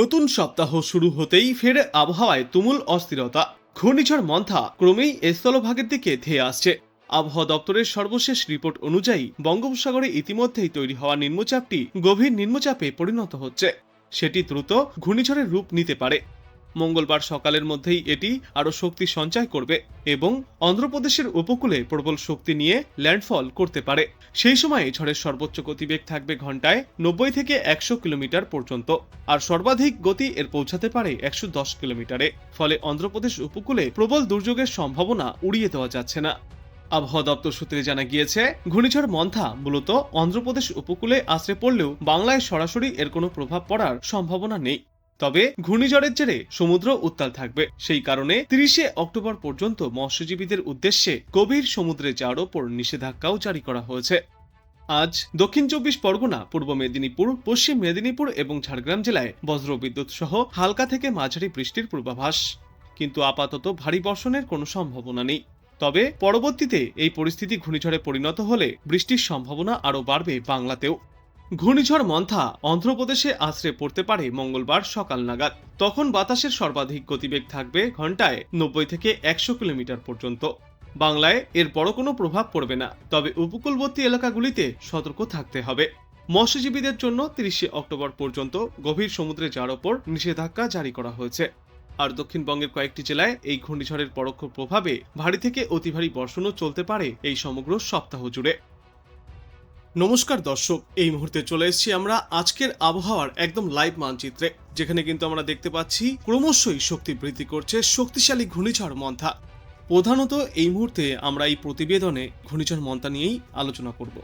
নতুন সপ্তাহ শুরু হতেই ফের আবহাওয়ায় তুমুল অস্থিরতা। ঘূর্ণিঝড় মন্থা ক্রমেই স্থলভাগের দিকে ধেয়ে আসছে। আবহাওয়া দপ্তরের সর্বশেষ রিপোর্ট অনুযায়ী বঙ্গোপসাগরে ইতিমধ্যেই তৈরি হওয়া নিম্নচাপটি গভীর নিম্নচাপে পরিণত হচ্ছে। সেটি দ্রুত ঘূর্ণিঝড়ের রূপ নিতে পারে। মঙ্গলবার সকালের মধ্যেই এটি আরও শক্তি সঞ্চয় করবে এবং অন্ধ্রপ্রদেশের উপকূলে প্রবল শক্তি নিয়ে ল্যান্ডফল করতে পারে। সেই সময় ঝড়ের সর্বোচ্চ গতিবেগ থাকবে ঘন্টায় নব্বই থেকে একশো কিলোমিটার পর্যন্ত, আর সর্বাধিক গতি এর পৌঁছাতে পারে একশো দশ কিলোমিটারে। ফলে অন্ধ্রপ্রদেশ উপকূলে প্রবল দুর্যোগের সম্ভাবনা উড়িয়ে দেওয়া যাচ্ছে না। আবহাওয়া দপ্তর সূত্রে জানা গিয়েছে, ঘূর্ণিঝড় মন্থা মূলত অন্ধ্রপ্রদেশ উপকূলে আশ্রে পড়লেও বাংলায় সরাসরি এর কোনো প্রভাব পড়ার সম্ভাবনা নেই। তবে ঘূর্ণিঝড়ের জেরে সমুদ্র উত্তাল থাকবে। সেই কারণে তিরিশে অক্টোবর পর্যন্ত মৎস্যজীবীদের উদ্দেশ্যে গভীর সমুদ্রে যাওয়ার ওপর নিষেধাজ্ঞাও জারি করা হয়েছে। আজ দক্ষিণ চব্বিশ পরগনা, পূর্ব মেদিনীপুর, পশ্চিম মেদিনীপুর এবং ঝাড়গ্রাম জেলায় বজ্রবিদ্যুৎ সহ হালকা থেকে মাঝারি বৃষ্টির পূর্বাভাস। কিন্তু আপাতত ভারী বর্ষণের কোনো সম্ভাবনা নেই। তবে পরবর্তীতে এই পরিস্থিতি ঘূর্ণিঝড়ে পরিণত হলে বৃষ্টির সম্ভাবনা আরও বাড়বে বাংলাতেও। ঘূর্ণিঝড় মন্থা অন্ধ্রপ্রদেশে আশ্রে পড়তে পারে মঙ্গলবার সকাল নাগাদ। তখন বাতাসের সর্বাধিক গতিবেগ থাকবে ঘন্টায় নব্বই থেকে একশো কিলোমিটার পর্যন্ত। বাংলায় এর বড় কোনো প্রভাব পড়বে না, তবে উপকূলবর্তী এলাকাগুলিতে সতর্ক থাকতে হবে। মৎস্যজীবীদের জন্য তিরিশে অক্টোবর পর্যন্ত গভীর সমুদ্রে যাওয়ার ওপর নিষেধাজ্ঞা জারি করা হয়েছে। আর দক্ষিণবঙ্গের কয়েকটি জেলায় এই ঘূর্ণিঝড়ের পরোক্ষ প্রভাবে ভারী থেকে অতি ভারী বর্ষণও চলতে পারে এই সমগ্র সপ্তাহ জুড়ে। নমস্কার দর্শক, এই মুহূর্তে চলে এসেছি আমরা আজকের আবহাওয়ার একদম লাইভ মানচিত্রে, যেখানে কিন্তু আমরা দেখতে পাচ্ছি ক্রমশই শক্তি বৃদ্ধি করছে শক্তিশালী ঘূর্ণিঝড় মন্থা। প্রধানত এই মুহূর্তে আমরা এই প্রতিবেদনে ঘূর্ণিঝড় মন্থা নিয়েই আলোচনা করব।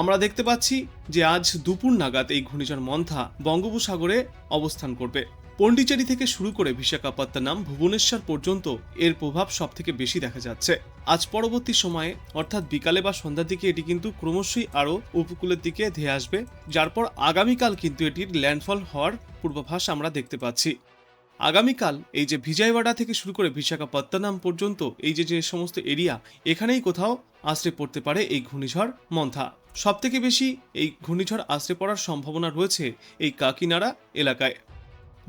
আমরা দেখতে পাচ্ছি যে আজ দুপুর নাগাদ এই ঘূর্ণিঝড় মন্থা বঙ্গোপসাগরে অবস্থান করবে। পন্ডিচেরি থেকে শুরু করে বিশাখাপত্তনম ভুবনেশ্বর পর্যন্ত এর প্রভাব সব থেকে বেশি দেখা যাচ্ছে। আজ পরবর্তী সময়ে, অর্থাৎ বিকালে বা সন্ধ্যার দিকে এটি কিন্তু ক্রমশই আরও উপকূলের দিকে ধেয়ে আসবে, যার পর আগামীকাল কিন্তু এটির ল্যান্ডফল হওয়ার পূর্বাভাস আমরা দেখতে পাচ্ছি। আগামীকাল এই যে ভিজয়ওয়াড়া থেকে শুরু করে বিশাখাপত্তনম পর্যন্ত এই যে যে সমস্ত এরিয়া, এখানেই কোথাও আশ্রে পড়তে পারে এই ঘূর্ণিঝড় মন্থা। সব থেকে বেশি এই ঘূর্ণিঝড় আশ্রে পড়ার সম্ভাবনা রয়েছে এই কাকিনাড়া এলাকায়।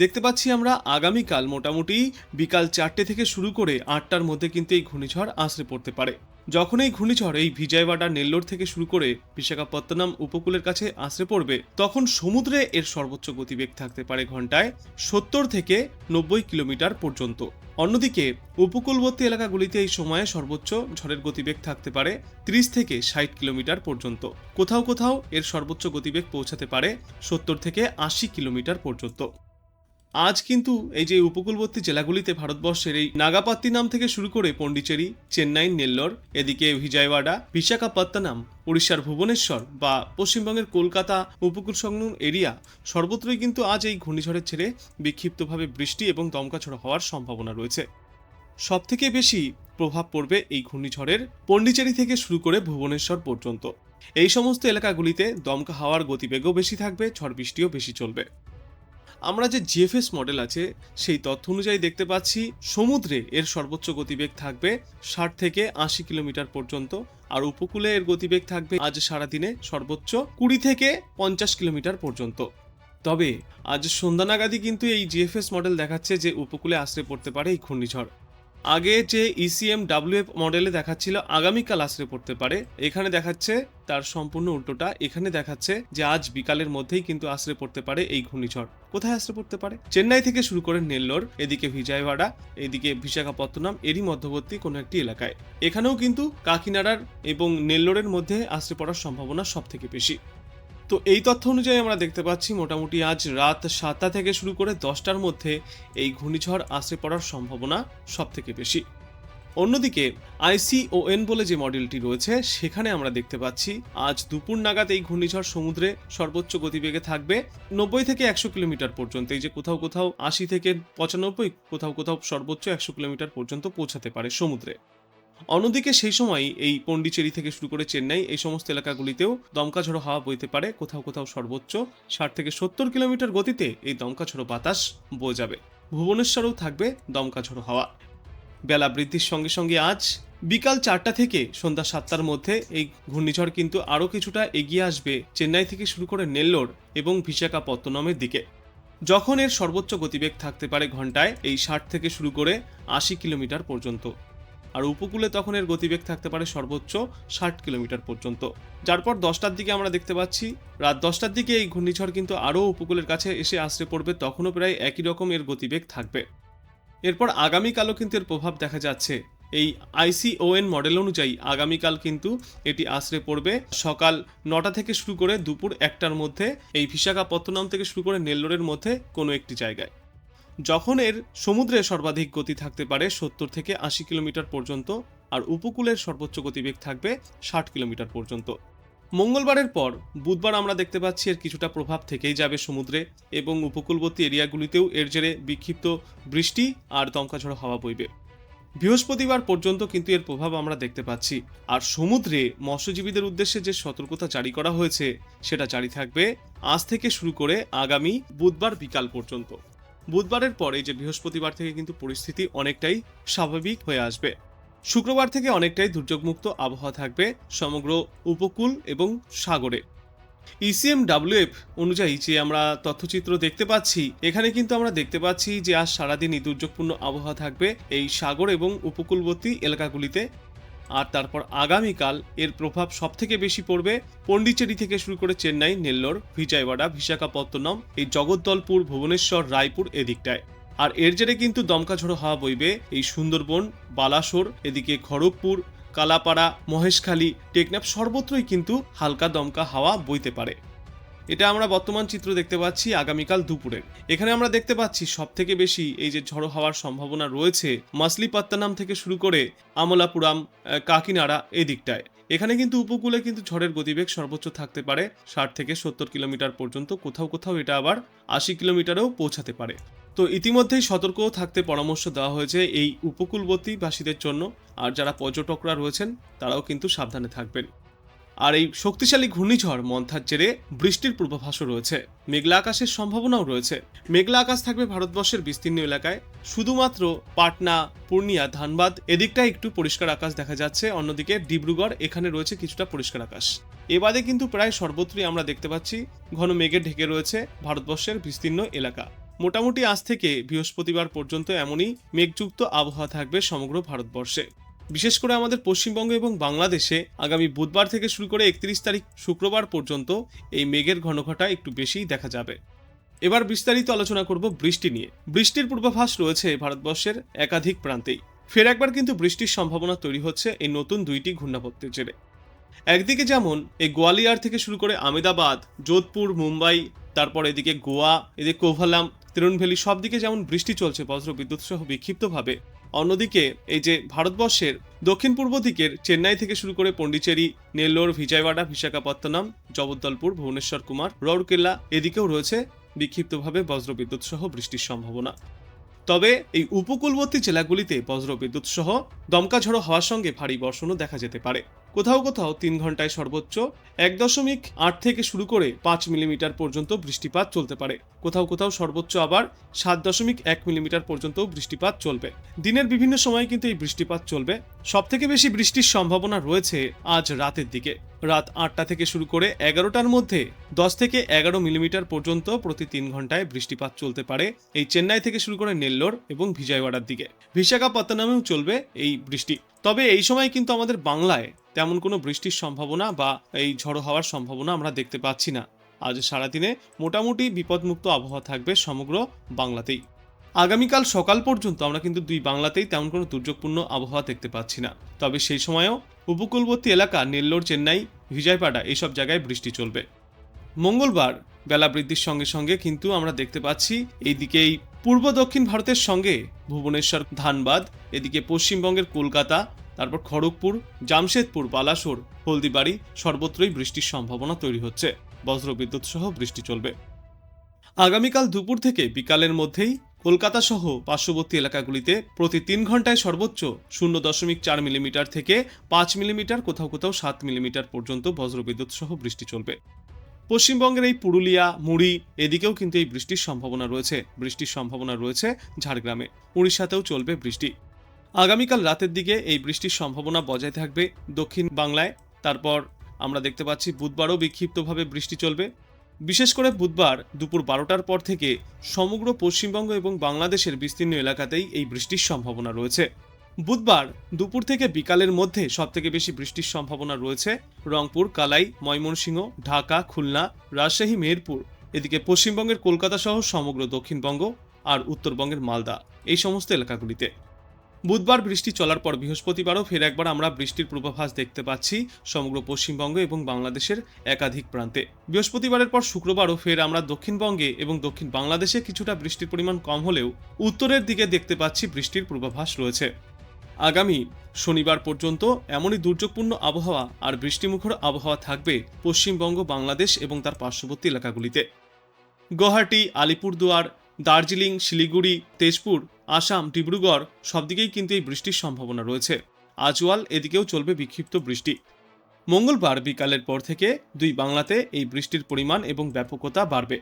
দেখতে পাচ্ছি আমরা আগামীকাল মোটামুটি বিকাল চারটে থেকে শুরু করে আটটার মধ্যে কিন্তু এই ঘূর্ণিঝড় আশ্রে পড়তে পারে। যখন এই ঘূর্ণিঝড় এই ভিজয়ওয়াড়া নেল্লোর থেকে শুরু করে বিশাখাপত্তনম উপকূলের কাছে আশ্রে পড়বে, তখন সমুদ্রে এর সর্বোচ্চ গতিবেগ থাকতে পারে ঘন্টায় সত্তর থেকে নব্বই কিলোমিটার পর্যন্ত। অন্যদিকে উপকূলবর্তী এলাকাগুলিতে এই সময়ে সর্বোচ্চ ঝড়ের গতিবেগ থাকতে পারে ত্রিশ থেকে ষাট কিলোমিটার পর্যন্ত। কোথাও কোথাও এর সর্বোচ্চ গতিবেগ পৌঁছাতে পারে সত্তর থেকে আশি কিলোমিটার পর্যন্ত। আজ কিন্তু এই যে উপকূলবর্তী জেলাগুলিতে ভারতবর্ষের এই নাগাপাত্তি নাম থেকে শুরু করে পন্ডিচেরি চেন্নাই, নেল্লোর, এদিকে ভিজয়ওয়াড়া বিশাখাপত্তনম, উড়িষ্যার ভুবনেশ্বর বা পশ্চিমবঙ্গের কলকাতা উপকূল সংলগ্ন এরিয়া সর্বত্রই কিন্তু আজ এই ঘূর্ণিঝড়ের ছেড়ে বিক্ষিপ্তভাবে বৃষ্টি এবং দমকাঝড় হওয়ার সম্ভাবনা রয়েছে। সবথেকে বেশি প্রভাব পড়বে এই ঘূর্ণিঝড়ের পন্ডিচেরি থেকে শুরু করে ভুবনেশ্বর পর্যন্ত। এই সমস্ত এলাকাগুলিতে দমকা হাওয়ার গতিবেগও বেশি থাকবে, ঝড় বৃষ্টিও বেশি চলবে। আমরা যে জিএফএস মডেল আছে, সেই তথ্য অনুযায়ী দেখতে পাচ্ছি সমুদ্রে এর সর্বোচ্চ গতিবেগ থাকবে ষাট থেকে আশি কিলোমিটার পর্যন্ত আর উপকূলে এর গতিবেগ থাকবে আজ সারাদিনে সর্বোচ্চ কুড়ি থেকে পঞ্চাশ কিলোমিটার পর্যন্ত। তবে আজ সন্ধ্যা নাগাদই কিন্তু এই জিএফএস মডেল দেখাচ্ছে যে উপকূলে আশ্রে পড়তে পারে এই ঘূর্ণিঝড়। আগে যে ইসিএম ডাব্লিউএফ মডেলে দেখাচ্ছিল, আগামীকাল আশ্রে পড়তে পারে। এখানে দেখাচ্ছে তার সম্পূর্ণ উল্টোটা। এখানে দেখাচ্ছে যে আজ বিকালের মধ্যেই কিন্তু আশ্রে পড়তে পারে এই ঘূর্ণিঝড়। কোথায় আশ্রে পড়তে পারে? চেন্নাই থেকে শুরু করে নেল্লোর, এদিকে ভিজয়ওয়াড়া এদিকে বিশাখাপত্তনম, এরই মধ্যবর্তী কোনো একটি এলাকায়। এখানেও কিন্তু কাকিনাড়ার এবং নেল্লোরের মধ্যে আশ্রে পড়ার সম্ভাবনা সব থেকে বেশি। তো এই তথ্য অনুযায়ী আমরা দেখতে পাচ্ছি মোটামুটি আজ রাত সাতটা থেকে শুরু করে দশটার মধ্যে এই ঘূর্ণিঝড় আশ্রে পড়ার সম্ভাবনা সব থেকে বেশি। অন্যদিকে আইসিওএন বলে যে মডেলটি রয়েছে, সেখানে আমরা দেখতে পাচ্ছি আজ দুপুর নাগাদ এই ঘূর্ণিঝড় সমুদ্রে সর্বোচ্চ গতিবেগে থাকবে নব্বই থেকে একশো কিলোমিটার পর্যন্ত। এই যে কোথাও কোথাও আশি থেকে পঁচানব্বই, কোথাও কোথাও সর্বোচ্চ একশো কিলোমিটার পর্যন্ত পৌঁছাতে পারে সমুদ্রে। অন্যদিকে সেই সময় এই পন্ডিচেরি থেকে শুরু করে চেন্নাই এই সমস্ত এলাকাগুলিতেও দমকা ঝড়ো হাওয়া বইতে পারে। কোথাও কোথাও সর্বোচ্চ ষাট থেকে সত্তর কিলোমিটার গতিতে এই দমকা ঝড়ো বাতাস বয়ে যাবে। ভুবনেশ্বরেও থাকবে দমকা ঝড়ো হাওয়া। বেলা বৃদ্ধির সঙ্গে সঙ্গে আজ বিকাল চারটা থেকে সন্ধ্যা সাতটার মধ্যে এই ঘূর্ণিঝড় কিন্তু আরও কিছুটা এগিয়ে আসবে চেন্নাই থেকে শুরু করে নেল্লোর এবং ভিশাখাপত্তনমের দিকে। যখন এর সর্বোচ্চ গতিবেগ থাকতে পারে ঘন্টায় এই ষাট থেকে শুরু করে আশি কিলোমিটার পর্যন্ত। আর উপকূলে তখন এর গতিবেগ থাকতে পারে সর্বোচ্চ ষাট কিলোমিটার পর্যন্ত। যার পর দশটার দিকে আমরা দেখতে পাচ্ছি, রাত দশটার দিকে এই ঘূর্ণিঝড় কিন্তু আরও উপকূলের কাছে এসে আশ্রে পড়বে, তখনও প্রায় একই রকম এর গতিবেগ থাকবে। এরপর আগামীকালও কিন্তু এর প্রভাব দেখা যাচ্ছে। এই আইসিওএন মডেল অনুযায়ী আগামীকাল কিন্তু এটি আশ্রে পড়বে সকাল নটা থেকে শুরু করে দুপুর একটার মধ্যে। এই বিশাখাপত্তনম থেকে শুরু করে নেল্লোরের মধ্যে কোনো একটি জায়গায়। যখন এর সমুদ্রে সর্বাধিক গতি থাকতে পারে সত্তর থেকে আশি কিলোমিটার পর্যন্ত, আর উপকূলের সর্বোচ্চ গতিবেগ থাকবে ষাট কিলোমিটার পর্যন্ত। মঙ্গলবারের পর বুধবার আমরা দেখতে পাচ্ছি এর কিছুটা প্রভাব থেকেই যাবে সমুদ্রে এবং উপকূলবর্তী এরিয়াগুলিতেও এর জেরে বিক্ষিপ্ত বৃষ্টি আর দমকাঝড় হাওয়া বইবে। বৃহস্পতিবার পর্যন্ত কিন্তু এর প্রভাব আমরা দেখতে পাচ্ছি। আর সমুদ্রে মৎস্যজীবীদের উদ্দেশ্যে যে সতর্কতা জারি করা হয়েছে, সেটা জারি থাকবে আজ থেকে শুরু করে আগামী বুধবার বিকাল পর্যন্ত। বুধবারের পরে যে বৃহস্পতিবার থেকে কিন্তু পরিস্থিতি অনেকটাই স্বাভাবিক হয়ে আসবে। শুক্রবার থেকে অনেকটাই দুর্যোগমুক্ত আবহাওয়া থাকবে সমগ্র উপকূল এবং সাগরে। ইসিএম ডাব্লিউএফ অনুযায়ী যে আমরা তথ্যচিত্র দেখতে পাচ্ছি, এখানে কিন্তু আমরা দেখতে পাচ্ছি যে আজ সারাদিনই দুর্যোগপূর্ণ আবহাওয়া থাকবে এই সাগর এবং উপকূলবর্তী এলাকাগুলিতে। আর তারপর আগামীকাল এর প্রভাব সবথেকে বেশি পড়বে পন্ডিচেরি থেকে শুরু করে চেন্নাই, নেল্লোর ভিজয়ওয়াড়া বিশাখাপত্তনম এই জগদ্দলপুর, ভুবনেশ্বর, রায়পুর এদিকটায়। আর এর জেরে কিন্তু দমকা ঝড়ো হাওয়া বইবে এই সুন্দরবন, বালাসোর, এদিকে খড়গপুর, কালাপাড়া, মহেশখালী, টেকনাফ সর্বত্রই কিন্তু হালকা দমকা হাওয়া বইতে পারে। এটা আমরা বর্তমান চিত্র দেখতে পাচ্ছি আগামীকাল দুপুরে। এখানে আমরা দেখতে পাচ্ছি সব থেকে বেশি এই যে ঝড়ো হওয়ার সম্ভাবনা রয়েছে মাসলিপাত্তানাম থেকে শুরু করে আমলাপুরাম কাকিনাড়া এই দিকটায় এখানে কিন্তু উপকূলে কিন্তু ঝড়ের গতিবেগ সর্বোচ্চ থাকতে পারে ষাট থেকে সত্তর কিলোমিটার পর্যন্ত। কোথাও কোথাও এটা আবার আশি কিলোমিটারেও পৌঁছাতে পারে। তো ইতিমধ্যেই সতর্কও থাকতে পরামর্শ দেওয়া হয়েছে এই উপকূলবর্তী বাসীদের জন্য। আর যারা পর্যটকরা রয়েছেন, তারাও কিন্তু সাবধানে থাকবেন। আর এই শক্তিশালী ঘূর্ণিঝড় মন্থার জেরে বৃষ্টির পূর্বাভাসও রয়েছে। মেঘলা আকাশের সম্ভাবনাও রয়েছে। মেঘলা আকাশ থাকবে ভারতবর্ষের বিস্তীর্ণ এলাকায়। শুধুমাত্র পাটনা, পূর্ণিয়া, ধানবাদ এদিকটা একটু পরিষ্কার আকাশ দেখা যাচ্ছে। অন্যদিকে ডিব্রুগড়, এখানে রয়েছে কিছুটা পরিষ্কার আকাশ। এবারে কিন্তু প্রায় সর্বত্রই আমরা দেখতে পাচ্ছি ঘন মেঘে ঢেকে রয়েছে ভারতবর্ষের বিস্তীর্ণ এলাকা। মোটামুটি আজ থেকে বৃহস্পতিবার পর্যন্ত এমনই মেঘযুক্ত আবহাওয়া থাকবে সমগ্র ভারতবর্ষে। বিশেষ করে আমাদের পশ্চিমবঙ্গ এবং বাংলাদেশে আগামী বুধবার থেকে শুরু করে একত্রিশ তারিখ শুক্রবার পর্যন্ত এই মেঘের ঘনঘটা একটু বেশিই দেখা যাবে। এবার বিস্তারিত আলোচনা করব বৃষ্টি নিয়ে। বৃষ্টির পূর্বাভাস রয়েছে ভারতবর্ষের একাধিক প্রান্তেই। ফের একবার কিন্তু বৃষ্টির সম্ভাবনা তৈরি হচ্ছে এই নতুন দুইটি ঘূর্ণাবর্তের জেরে। একদিকে যেমন এই গোয়ালিয়র থেকে শুরু করে আমেদাবাদ যোধপুর, মুম্বাই, তারপর এদিকে গোয়া, এদিকে কোভালাম তিরুনভেলি সব দিকে যেমন বৃষ্টি চলছে বজ্র বিদ্যুৎ সহ বিক্ষিপ্তভাবে অন্যদিকে এই যে ভারতবর্ষের দক্ষিণ পূর্ব দিকের চেন্নাই থেকে শুরু করে পন্ডিচেরি, নেল্লোর ভিজয়ওয়াড়া বিশাখাপত্তনম জগদ্দলপুর ভুবনেশ্বর কুমার রৌরকেল্লা এদিকেও রয়েছে বিক্ষিপ্তভাবে বজ্রবিদ্যুৎ সহ বৃষ্টির সম্ভাবনা। তবে এই উপকূলবর্তী জেলাগুলিতে বজ্রবিদ্যুৎ সহ দমকা ঝড়ো হওয়ার সঙ্গে ভারী বর্ষণও দেখা যেতে পারে। কোথাও কোথাও তিন ঘন্টায় সর্বোচ্চ এক দশমিক আট থেকে শুরু করে পাঁচ মিলিমিটার পর্যন্ত বৃষ্টিপাত চলতে পারে। কোথাও কোথাও সর্বোচ্চ আবার সাত দশমিক এক মিলিমিটার পর্যন্ত বৃষ্টিপাত চলবে। দিনের বিভিন্ন সময় কিন্তু এই বৃষ্টিপাত চলবে। সব থেকে বেশি বৃষ্টির সম্ভাবনা রয়েছে আজ রাতের দিকে। রাত আটটা থেকে শুরু করে এগারোটার মধ্যে দশ থেকে এগারো মিলিমিটার পর্যন্ত প্রতি তিন ঘন্টায় বৃষ্টিপাত চলতে পারে এই চেন্নাই থেকে শুরু করে নেল্লোর এবং ভিজয়ওয়াড়ার দিকে। বিশাখাপত্তনমেও চলবে এই বৃষ্টি। তবে এই সময় কিন্তু আমাদের বাংলায় তেমন কোনো বৃষ্টির সম্ভাবনা বা এই ঝড়ো হওয়ার সম্ভাবনা আমরা দেখতে পাচ্ছি না। আজ সারাদিনে মোটামুটি বিপদমুক্ত আবহাওয়া থাকবে সমগ্র বাংলাতেই। আগামীকাল সকাল পর্যন্ত আমরা কিন্তু দুই বাংলাতেই তেমন কোনো দুর্যোগপূর্ণ আবহাওয়া দেখতে পাচ্ছি না। তবে সেই সময়ও উপকূলবর্তী এলাকা নেল্লোর, চেন্নাই ভিজয়পাড়া এইসব জায়গায় বৃষ্টি চলবে। মঙ্গলবার বেলা বৃদ্ধির সঙ্গে সঙ্গে কিন্তু আমরা দেখতে পাচ্ছি এইদিকে এই পূর্ব দক্ষিণ ভারতের সঙ্গে ভুবনেশ্বর, ধানবাদ, এদিকে পশ্চিমবঙ্গের কলকাতা, তারপর খড়গপুর, জামশেদপুর, বালাসোর, হলদিবাড়ি, সর্বত্রই বৃষ্টির সম্ভাবনা তৈরি হচ্ছে। বজ্রবিদ্যুৎ সহ বৃষ্টি চলবে। আগামীকাল দুপুর থেকে বিকালের মধ্যেই কলকাতা সহ পার্শ্ববর্তী এলাকাগুলিতে প্রতি তিন ঘন্টায় সর্বোচ্চ শূন্য দশমিক চার মিলিমিটার থেকে পাঁচ মিলিমিটার, কোথাও কোথাও সাত মিলিমিটার পর্যন্ত বজ্রবিদ্যুৎ সহ বৃষ্টি চলবে। পশ্চিমবঙ্গের এই পুরুলিয়া, মুড়ি এদিকেও কিন্তু এই বৃষ্টির সম্ভাবনা রয়েছে। বৃষ্টির সম্ভাবনা রয়েছে ঝাড়গ্রামে। উড়িষ্যাতেও চলবে বৃষ্টি। আগামীকাল রাতের দিকে এই বৃষ্টির সম্ভাবনা বজায় থাকবে দক্ষিণ বাংলায়। তারপর আমরা দেখতে পাচ্ছি বুধবারও বিক্ষিপ্তভাবে বৃষ্টি চলবে। বিশেষ করে বুধবার দুপুর বারোটার পর থেকে সমগ্র পশ্চিমবঙ্গ এবং বাংলাদেশের বিস্তীর্ণ এলাকাতেই এই বৃষ্টির সম্ভাবনা রয়েছে। বুধবার দুপুর থেকে বিকালের মধ্যে সবথেকে বেশি বৃষ্টির সম্ভাবনা রয়েছে। রংপুর, কালাই, ময়মনসিংহ, ঢাকা, খুলনা, রাজশাহী, মেহেরপুর। এদিকে পশ্চিমবঙ্গের কলকাতা সহ সমগ্র দক্ষিণবঙ্গ আর উত্তরবঙ্গের মালদা এই সমস্ত এলাকাগুলিতে। বুধবার বৃষ্টি চলার পর বৃহস্পতিবারও ফের একবার আমরা বৃষ্টির পূর্বাভাস দেখতে পাচ্ছি সমগ্র পশ্চিমবঙ্গ এবং বাংলাদেশের একাধিক প্রান্তে। বৃহস্পতিবারের পর শুক্রবারও ফের আমরা দক্ষিণবঙ্গে এবং দক্ষিণ বাংলাদেশে কিছুটা বৃষ্টির পরিমাণ কম হলেও উত্তরের দিকে দেখতে পাচ্ছি বৃষ্টির পূর্বাভাস রয়েছে। আগামী শনিবার পর্যন্ত এমনই দুর্যোগপূর্ণ আবহাওয়া আর বৃষ্টিমুখর আবহাওয়া থাকবে পশ্চিমবঙ্গ, বাংলাদেশ এবং তার পার্শ্ববর্তী এলাকাগুলিতে। গুয়াহাটি, আলিপুরদুয়ার, দার্জিলিং, শিলিগুড়ি, তেজপুর, আসাম, ডিব্রুগড় সব দিকেই কিন্তু এই বৃষ্টির সম্ভাবনা রয়েছে। আজওয়াল, এদিকেও চলবে বিক্ষিপ্ত বৃষ্টি। মঙ্গলবার বিকালের পর থেকে দুই বাংলাতে এই বৃষ্টির পরিমাণ এবং ব্যাপকতা বাড়বে।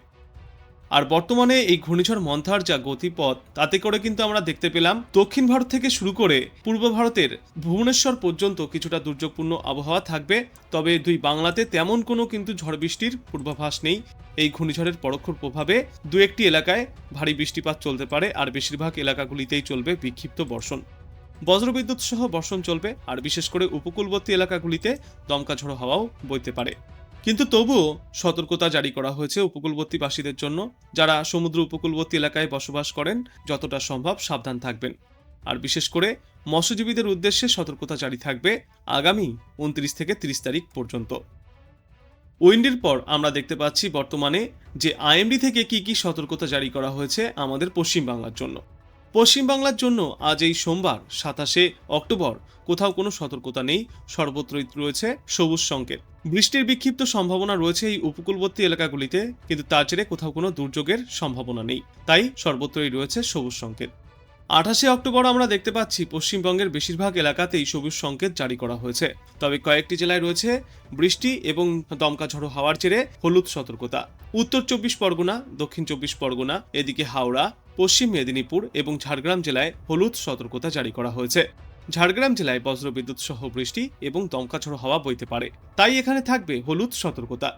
আর বর্তমানে এই ঘূর্ণিঝড় মন্থার যা গতিপথ, তাতে করে কিন্তু আমরা দেখতে পেলাম দক্ষিণ ভারত থেকে শুরু করে পূর্ব ভারতের ভুবনেশ্বর পর্যন্ত কিছুটা দুর্যোগপূর্ণ আবহাওয়া থাকবে। তবে দুই বাংলাতে তেমন কোনো কিন্তু ঝড় বৃষ্টির পূর্বাভাস নেই। এই ঘূর্ণিঝড়ের পরোক্ষ প্রভাবে দু একটি এলাকায় ভারী বৃষ্টিপাত চলতে পারে, আর বেশিরভাগ এলাকাগুলিতেই চলবে বিক্ষিপ্ত বর্ষণ। বজ্রবিদ্যুৎ সহ বর্ষণ চলবে, আর বিশেষ করে উপকূলবর্তী এলাকাগুলিতে দমকা ঝড়ো হাওয়াও বইতে পারে। কিন্তু তবুও সতর্কতা জারি করা হয়েছে উপকূলবর্তীবাসীদের জন্য, যারা সমুদ্র উপকূলবর্তী এলাকায় বসবাস করেন, যতটা সম্ভব সাবধান থাকবেন। আর বিশেষ করে, মৎস্যজীবীদের উদ্দেশ্যে সতর্কতা জারি থাকবে আগামী উনত্রিশ থেকে তিরিশ তারিখ পর্যন্ত। উইন্ডির পর আমরা দেখতে পাচ্ছি বর্তমানে যে আইএমডি থেকে কি কি সতর্কতা জারি করা হয়েছে আমাদের পশ্চিমবাংলার জন্য। পশ্চিমবাংলার জন্য আজ এই সোমবার, সাতাশে অক্টোবর। কোথাও কোনো সতর্কতা নেই, সর্বত্রই রয়েছে সবুজ সংকেত। বৃষ্টির বিক্ষিপ্ত সম্ভাবনা রয়েছে এই উপকূলবর্তী এলাকাগুলিতে, কিন্তু তার জেরে কোথাও কোনো দুর্যোগের সম্ভাবনা নেই। তাই সর্বত্রই রয়েছে সবুজ সংকেত। আঠাশে অক্টোবর আমরা দেখতে পাচ্ছি, পশ্চিমবঙ্গের বেশিরভাগ এলাকাতেই সবুজ সংকেত জারি করা হয়েছে। তবে কয়েকটি জেলায় রয়েছে বৃষ্টি এবং দমকা ঝড়ো হাওয়ার জেরে হলুদ সতর্কতা। উত্তর চব্বিশ পরগনা, দক্ষিণ চব্বিশ পরগনা, এদিকে হাওড়া পশ্চিম মেদিনীপুর এবং ঝাড়গ্রাম জেলায় হলুদ সতর্কতা জারি করা হয়েছে। ঝাড়গ্রাম জেলায় বজ্রবিদ্যুৎ সহ বৃষ্টি এবং দমকা হওয়া বইতে পারে। তাই এখানে থাকবে হলুদ সতর্কতা।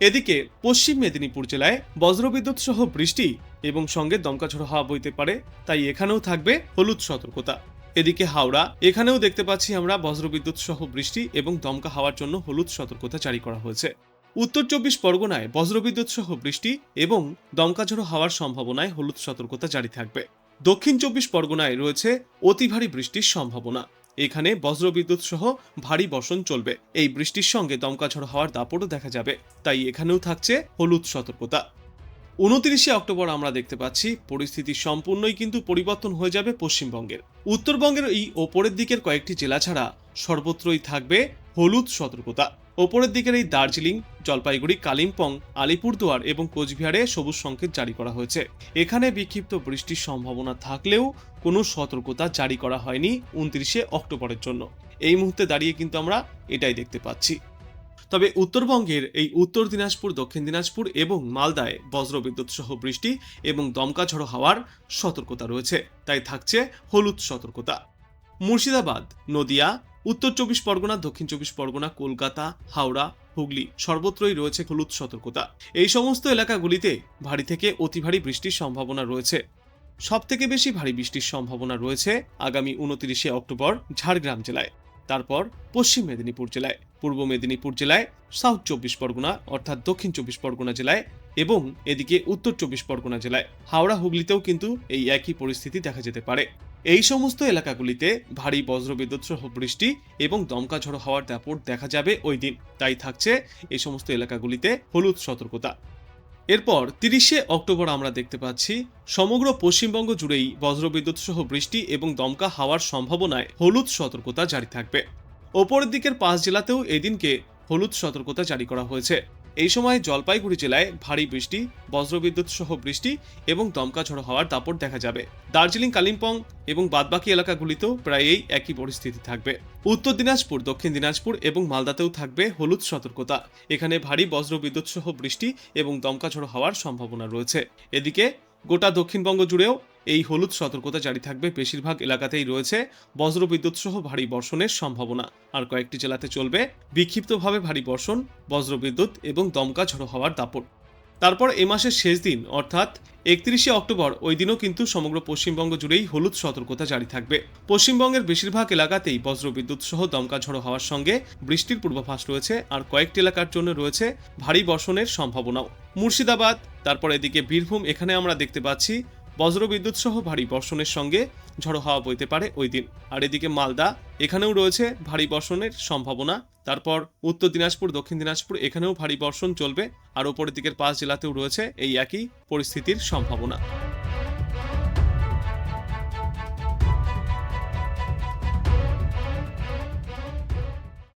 এদিকে পশ্চিম মেদিনীপুর জেলায় বজ্রবিদ্যুৎ সহ বৃষ্টি এবং সঙ্গে দমকা হওয়া বইতে পারে, তাই এখানেও থাকবে হলুদ সতর্কতা। এদিকে হাওড়া, এখানেও দেখতে পাচ্ছি আমরা বজ্রবিদ্যুৎ সহ বৃষ্টি এবং দমকা হাওয়ার জন্য হলুদ সতর্কতা জারি করা হয়েছে। উত্তর চব্বিশ পরগনায় বজ্রবিদ্যুৎ সহ বৃষ্টি এবং দমকাঝড়ো হওয়ার সম্ভাবনায় হলুদ সতর্কতা জারি থাকবে। দক্ষিণ চব্বিশ পরগনায় রয়েছে অতি ভারী বৃষ্টির সম্ভাবনা। এখানে বজ্রবিদ্যুৎ সহ ভারী বর্ষণ চলবে। এই বৃষ্টির সঙ্গে দমকাঝড় হওয়ার দাপটও দেখা যাবে। তাই এখানেও থাকছে হলুদ সতর্কতা। উনত্রিশে অক্টোবর আমরা দেখতে পাচ্ছি, পরিস্থিতি সম্পূর্ণই কিন্তু পরিবর্তন হয়ে যাবে পশ্চিমবঙ্গের। উত্তরবঙ্গের এই ওপরের দিকের কয়েকটি জেলা ছাড়া সর্বত্রই থাকবে হলুদ সতর্কতা। ওপরের দিকের এই দার্জিলিং, জলপাইগুড়ি, কালিম্পং, আলিপুরদুয়ার এবং কোচবিহারে সবুজ সংকেত জারি করা হয়েছে। এখানে বিক্ষিপ্ত বৃষ্টির সম্ভাবনা থাকলেও কোনো সতর্কতা জারি করা হয়নি উনত্রিশে অক্টোবরের জন্য। এই মুহূর্তে দাঁড়িয়ে কিন্তু আমরা এটাই দেখতে পাচ্ছি। তবে উত্তরবঙ্গের এই উত্তর দিনাজপুর, দক্ষিণ দিনাজপুর এবং মালদায় বজ্রবিদ্যুৎ সহ বৃষ্টি এবং দমকা হাওয়ার সতর্কতা রয়েছে। তাই থাকছে হলুদ সতর্কতা। মুর্শিদাবাদ, নদিয়া উত্তর চব্বিশ পরগনা, দক্ষিণ চব্বিশ পরগনা, কলকাতা, হাওড়া, হুগলি সর্বত্রই রয়েছে হলুদ সতর্কতা। এই সমস্ত এলাকাগুলিতে ভারী থেকে অতি ভারী বৃষ্টির সম্ভাবনা রয়েছে। সব থেকে বেশি ভারী বৃষ্টির সম্ভাবনা রয়েছে আগামী উনত্রিশে অক্টোবর ঝাড়গ্রাম জেলায়। তারপর পশ্চিম মেদিনীপুর জেলায়, পূর্ব মেদিনীপুর জেলায়, সাউথ চব্বিশ পরগনা অর্থাৎ দক্ষিণ চব্বিশ পরগনা জেলায় এবং এদিকে উত্তর চব্বিশ পরগনা জেলায়। হাওড়া, হুগলিতেও কিন্তু এই একই পরিস্থিতি দেখা যেতে পারে। এই সমস্ত এলাকাগুলিতে ভারী বজ্রবিদ্যুৎ সহ বৃষ্টি এবং দমকা ঝড়ো হওয়ার দাপট দেখা যাবে ওই দিন। তাই থাকছে এই সমস্ত এলাকাগুলিতে হলুদ সতর্কতা। এরপর তিরিশে অক্টোবর আমরা দেখতে পাচ্ছি, সমগ্র পশ্চিমবঙ্গ জুড়েই বজ্রবিদ্যুৎ সহ বৃষ্টি এবং দমকা হাওয়ার সম্ভাবনায় হলুদ সতর্কতা জারি থাকবে। ওপরের দিকের পাঁচ জেলাতেও এদিনকে হলুদ সতর্কতা জারি করা হয়েছে। এই সময় জলপাইগুড়ি জেলায় ভারী বৃষ্টি, বজ্রবিদ্যুৎ সহ বৃষ্টি এবং দমকা ঝড়ো হওয়ার দাপট দেখা যাবে। দার্জিলিং, কালিম্পং এবং বাদবাকি এলাকাগুলিতেও প্রায় এই একই পরিস্থিতি থাকবে। উত্তর দিনাজপুর, দক্ষিণ দিনাজপুর এবং মালদাতেও থাকবে হলুদ সতর্কতা। এখানে ভারী বজ্রবিদ্যুৎ সহ বৃষ্টি এবং দমকা ঝড়ো হওয়ার সম্ভাবনা রয়েছে। এদিকে গোটা দক্ষিণবঙ্গ জুড়েও এই হলুদ সতর্কতা জারি থাকবে। বেশিরভাগ এলাকাতেই রয়েছে বজ্রবিদ্যুৎ সহ ভারী বর্ষণের সম্ভাবনা। আর কয়েকটি জেলাতে চলবে বিক্ষিপ্তভাবে ভারী বর্ষণ, বজ্রবিদ্যুৎ এবং দমকা ঝড়ো হওয়ার দাপট। তারপর এ মাসের শেষ দিন, অর্থাৎ একত্রিশে অক্টোবর, ওই দিনও কিন্তু সমগ্র পশ্চিমবঙ্গ জুড়েই হলুদ সতর্কতা জারি থাকবে। পশ্চিমবঙ্গের বেশিরভাগ এলাকাতেই বজ্রবিদ্যুৎ সহ দমকা ঝড়ো হওয়ার সঙ্গে বৃষ্টির পূর্বাভাস রয়েছে। আর কয়েকটি এলাকার জন্য রয়েছে ভারী বর্ষণের সম্ভাবনাও। মুর্শিদাবাদ, তারপর এদিকে বীরভূম, এখানে আমরা দেখতে পাচ্ছি বজ্রবিদ্যুৎ সহ ভারী বর্ষণের সঙ্গে ঝড়ো হাওয়া বইতে পারে ওই দিন। আর এদিকে মালদা, এখানেও রয়েছে ভারী বর্ষণের সম্ভাবনা। তারপর উত্তর দিনাজপুর, দক্ষিণ দিনাজপুর, এখানেও ভারী বর্ষণ চলবে। আর ওপরের দিকের পাঁচ জেলাতেও রয়েছে এই একই পরিস্থিতির সম্ভাবনা।